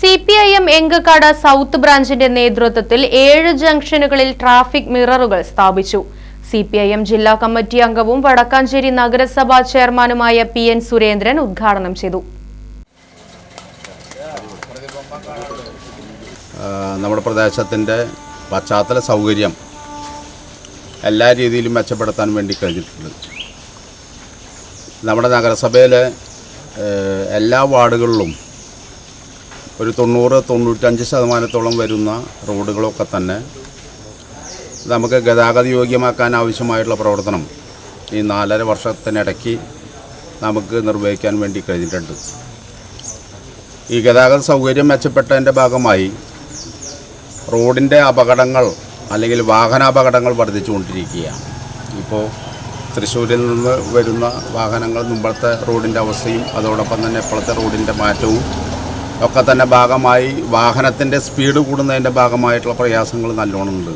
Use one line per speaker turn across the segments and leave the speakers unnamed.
C P I M Enkakkad South ബ്രാഞ്ചിന്റെ നേതൃത്വത്തിൽ ഏഴ് ജംഗ്ഷനുകളിൽ ട്രാഫിക് മിററുകൾ സ്ഥാപിച്ചു. സി പി ഐ എം ജില്ലാ കമ്മിറ്റി അംഗവും വടക്കാഞ്ചേരി നഗരസഭാ ചെയർമാനുമായ പി എൻ സുരേന്ദ്രൻ ഉദ്ഘാടനം ചെയ്തു.
നമ്മുടെ പ്രദേശത്തിന്റെ പശ്ചാത്തല സൗകര്യം എല്ലാ രീതിയിലും മെച്ചപ്പെടുത്താൻ വേണ്ടി കഴിഞ്ഞിട്ടുണ്ട്. നമ്മുടെ നഗരസഭയിലെ എല്ലാ വാർഡുകളിലും ഒരു തൊണ്ണൂറ് തൊണ്ണൂറ്റഞ്ച് ശതമാനത്തോളം വരുന്ന റോഡുകളൊക്കെ തന്നെ നമുക്ക് ഗതാഗത യോഗ്യമാക്കാൻ ആവശ്യമായിട്ടുള്ള പ്രവർത്തനം ഈ നാലര വർഷത്തിനിടയ്ക്ക് നമുക്ക് നിർവഹിക്കാൻ വേണ്ടി കഴിഞ്ഞിട്ടുണ്ട്. ഈ ഗതാഗത സൗകര്യം മെച്ചപ്പെട്ടതിന്റെ ഭാഗമായി റോഡിന്റെ അപകടങ്ങൾ അല്ലെങ്കിൽ വാഹനാപകടങ്ങൾ വർദ്ധിച്ചുകൊണ്ടിരിക്കുകയാണ്. ഇപ്പോൾ തൃശ്ശൂരിൽ നിന്ന് വരുന്ന വാഹനങ്ങൾ മുമ്പത്തെ റോഡിന്റെ അവസ്ഥയും അതോടൊപ്പം തന്നെ ഇപ്പോഴത്തെ റോഡിന്റെ മാറ്റവും ഒക്കെ തന്നെ ഭാഗമായി വാഹനത്തിന്റെ സ്പീഡ് കൂടുന്നതിന്റെ ഭാഗമായിട്ടുള്ള പ്രയാസങ്ങൾ നല്ലോണമുണ്ട്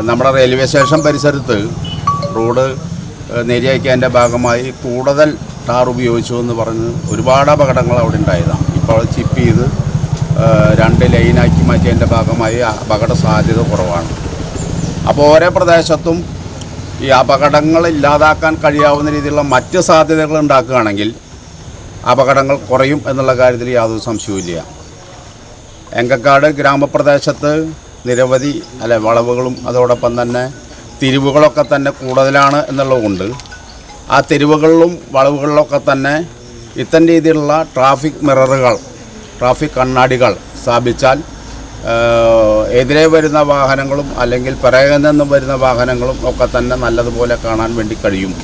നമ്മുടെ റെയിൽവേ സ്റ്റേഷൻ പരിസരത്ത് റോഡ് ആ, നേരിയാക്കിയതിന്റെ ഭാഗമായി കൂടുതൽ ടാർ ഉപയോഗിച്ചു എന്ന് പറഞ്ഞ് ഒരുപാട് അപകടങ്ങൾ അവിടെ ഉണ്ടായതാണ്. ഇപ്പോൾ ചിപ്പ് ചെയ്ത് രണ്ട് ലൈനാക്കി മാറ്റിയതിന്റെ ഭാഗമായി അപകട സാധ്യത കുറവാണ്. അപ്പോൾ ഓരോ പ്രദേശത്തും ഈ അപകടങ്ങൾ ഇല്ലാതാക്കാൻ കഴിയാവുന്ന രീതിയിലുള്ള മറ്റ് സാധ്യതകൾ ഉണ്ടാക്കുകയാണെങ്കിൽ അപകടങ്ങൾ കുറയും എന്നുള്ള കാര്യത്തിൽ യാതൊരു സംശയവുമില്ല. എങ്കക്കാട് ഗ്രാമപ്രദേശത്ത് നിരവധി അല്ലെ വളവുകളും അതോടൊപ്പം തന്നെ തിരിവുകളൊക്കെ തന്നെ കൂടുതലാണ് എന്നുള്ളതുകൊണ്ട് ആ തെരുവുകളിലും വളവുകളിലൊക്കെ തന്നെ ഇത്തരം രീതിയിലുള്ള ട്രാഫിക് മിററുകൾ ട്രാഫിക് കണ്ണാടികൾ സ്ഥാപിച്ചാൽ എതിരെ വരുന്ന വാഹനങ്ങളും അല്ലെങ്കിൽ പിറകിൽ നിന്നും വരുന്ന വാഹനങ്ങളും ഒക്കെ തന്നെ നല്ലതുപോലെ കാണാൻ വേണ്ടി കഴിയും.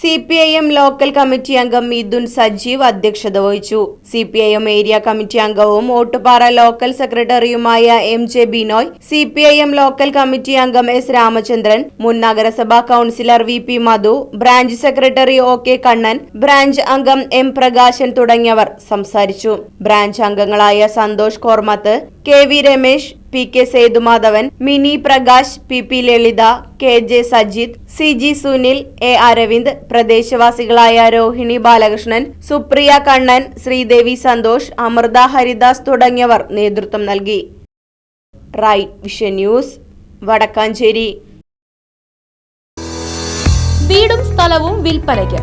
C P I M local committee അംഗം മിഥുൻ സജീവ് അധ്യക്ഷത വഹിച്ചു. C P I M area committee അംഗവും ഓട്ടുപാറ ലോക്കൽ സെക്രട്ടറിയുമായ M J Binoy C P I M local committee അംഗം എസ് രാമചന്ദ്രൻ മുൻ നഗരസഭാ councillor V P Madhu branch secretary O K Kannan branch അംഗം M Prakashan തുടങ്ങിയവർ സംസാരിച്ചു. ബ്രാഞ്ച് അംഗങ്ങളായ Santhosh Kormath K V Ramesh P K Sethumadhavan Mini Prakash P P Lalitha K J Sajith C G Sunil A Aravind പ്രദേശവാസികളായ Rohini Balakrishnan Supriya Kannan Sreedevi Santhosh Amritha Haridas തുടങ്ങിയവർ നേതൃത്വം നൽകി. Right vision news Vadakkanchery.
വീടും സ്ഥലവും വിൽപ്പനയ്ക്ക്.